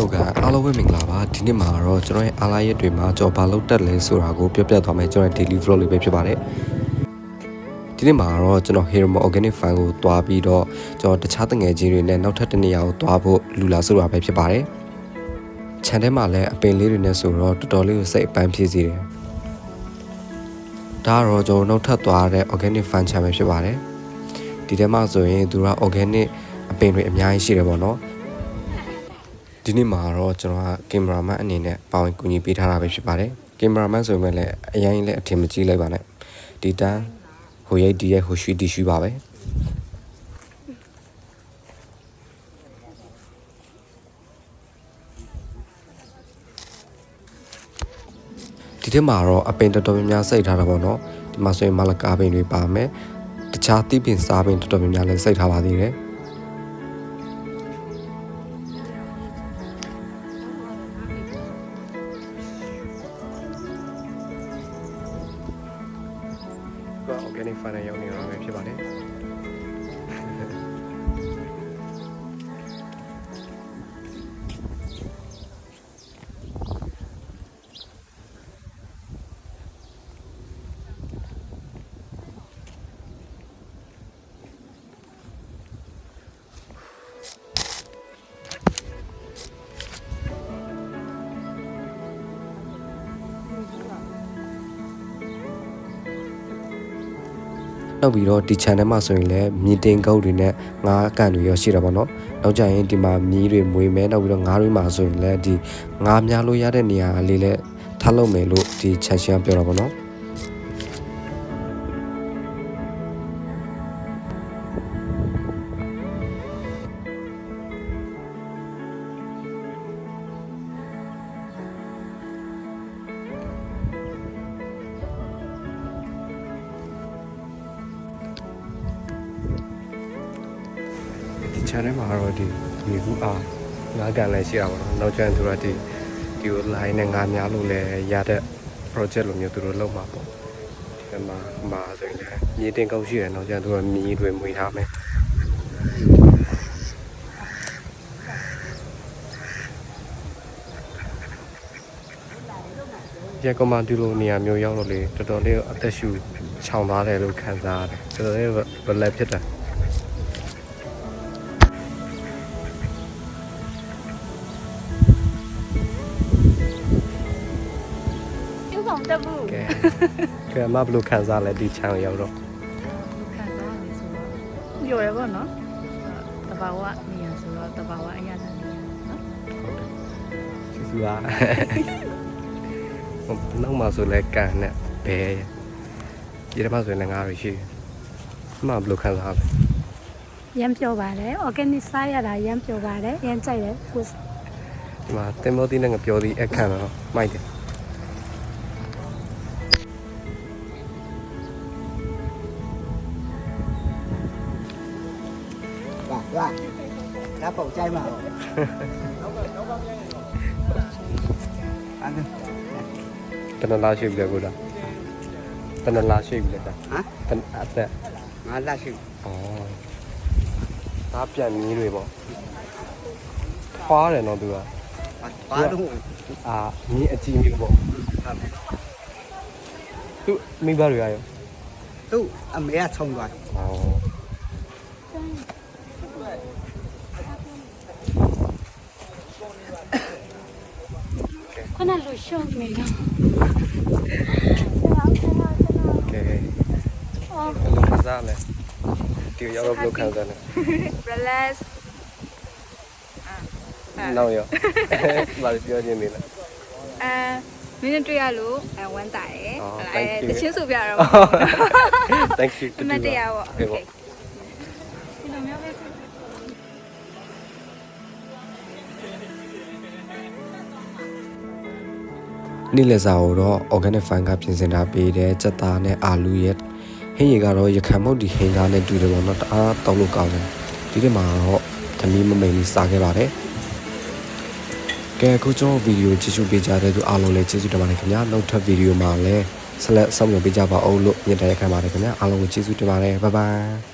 Hello ကအားလုံးပဲမင်္ဂလာပါဒီနေ့မှာတော့ကျွန်တော်ရဲ့အားလာရက်တွေမှာကျွန်တော်ဘာလုပ်တက်လဲဆိုတာကိုပြောပြသွားမယ်ကျွန်တော်ရဲ့ daily vlog လေးပဲဖြစ်ပါတယ်ဒီနေ့မှာတော့ကျွန်တော် Hero Organic Farm ကိုတွားပြီးတော့ကျွန်တော်တခြားတငယ်ချင်းတွေနဲ့နောက်ထပ်တစ်နေရာကိုတွားဖို့လူလာဆိုတာပဲဖြစ်ပါတယ်ခြံထဲမှာလည်းအပင်လေးတွေနဲ့ဆိုတော့တော်တော်လေးကိုစိတ်အပန်းဖြစ်စေတယ်ဒါကတော့ကျွန်တော်နောက်ထပ်သွားတဲ့ Organic Farm ခြံပဲဖြစ်ပါတယ်ဒီထဲမှာဆိုရင်သူက organic အပင်တွေအများကြီးရှိတယ်ပေါ့နော် ဒီနေ့မှာတော့ကျွန်တော်ကကင်မရာမန်အနေနဲ့ပါဝင်ကူညီပေးထားတာပဲဖြစ်ပါတယ်ကင်မရာမန်ဆိုပေမဲ့လည်းအရင်လည်းအထင်မကြီးလိုက်ပါနဲ့ဒီတန်းဟိုရိတ်ဒီရဲ့ဟိုရွှေတီရှူပါပဲဒီထဲမှာတော့အပင်တော်တော်များများစိတ်ထားတာပေါ့နော်ဒီမှာဆိုရင်မလကားပင်တွေပါမယ်တခြားသီးပင်စားပင်တော်တော်များများလည်းစိတ်ထားပါသေးတယ် ก็ organic farm နဲ့ရောက်နေတာပဲဖြစ်ပါတယ် နောက်ပြီးတော့ဒီ channel မှာဆိုရင်လည်းမြင်တင်ကုတ်တွေနဲ့ငါးကန်တွေရောရှိတာပေါ့နော်နောက်ကြရင်ဒီမှာမြီးတွေမွေးမယ်နောက်ပြီးတော့ငါးတွေမှာဆိုရင်လည်းဒီငါးများလို့ရတဲ့နေရာလေးလည်းထားလုပ်မယ်လို့ဒီ channel ကပြောတာပေါ့နော် ဒီ channel မှာတော့ဒီဒီခုအားငါးကန်လည်းရှိတာပေါ့နော်နောက်ကျရင်သူတို့ကဒီဒီကို line နဲ့ငါးများလို့လည်းရတဲ့ project လိုမျိုးသူတို့လုပ်မှာပေါ့ဒီမှာမှာဆိုရင်လည်းမြေတင်ကောက်ရှိတယ်နောက်ကျရင်သူကမြေတွေမွေထားမယ်ရကမန်ဒီလိုနေရာမျိုးရောက်လို့လေတော်တော်လေးအသက်ရှူခြောင်သွားတယ်လို့ခံစားရတယ်တော်တော်လေး relax ဖြစ်တာပြု ဆောင်တက်ဘူးကဲကဲအမဘယ်လိုခံစားလဲဒီချမ်းရောက်တော့ခံစားရဆိုတော့ပြောရပါတော့တဘာဝနေရဆိုတော့တဘာဝအရာနဲ့နေရနော်ဟုတ်တယ်စီစီပါဟိုနောက်မှဆိုလဲကန်နဲ့ဘဲဒီထဲမှာဆိုရင်လည်းငါးရရှိတယ်အမဘယ်လိုခံစားလဲရမ်းပြောပါတယ် organic စားရတာရမ်းပြောပါတယ်ရမ်းကြိုက်တယ်ကိုဒီမှာတင်မောသီးနဲ့ငပြောသီးအခန့်တော့မိုက်တယ် လာလာပုံကြိုက်မှာအန်တနလာရှိပြီလေကိုလားတနလာရှိပြီလေတာဟမ်တနအသက်ငါလာရှိဩဒါပြန်ကြီးတွေပေါ့ဖွာတယ်နော်သူကဘာလို့အာမြင်းအကြီးမျိုးပေါ့ဟုတ်သူမိဘတွေကရောသူ့အမေကခြုံသွားဩ ခုနလူရှုံနေတော့ကဲအော်ဘယ်လိုခံစားလဲဒီရောက်တော့ဘယ်လိုခံစားလဲ relax နောက်ရောဘာလို့ပြောနေနေလဲအဲမင်းတွေ့ရလို့အဲဝမ်းတာရယ်အော်အဲ thank you တချင်းဆိုပြတော့ thank you အမတ်တရားပေါ့ okay နေ့လည်စာကိုတော့ organic farm ကပြင်ဆင်ထားပေးတဲ့စက်သားနဲ့အာလူရဲ့ဟင်းရီကတော့ရခံမုတ်ဒီဟင်းသားနဲ့တူတယ်ပေါ့နော်တအားတောက်လို့ကောင်းတယ်ဒီနေ့မှာတော့သမီးမမိန်လေးစားခဲ့ပါတယ်ကဲအခုကျွန်တော်ဗီဒီယိုကြည့်ရှုပေးကြတဲ့သူအားလုံးလည်းကျေးဇူးတင်ပါတယ်ခင်ဗျာနောက်ထပ်ဗီဒီယိုမှာလည်းဆက်လက်ဆောင်ရွက်ပေးကြပါအောင်လို့မြတ်တရားခံပါတယ်ခင်ဗျာအားလုံးကိုကျေးဇူးတင်ပါတယ်ဘိုင်ဘိုင်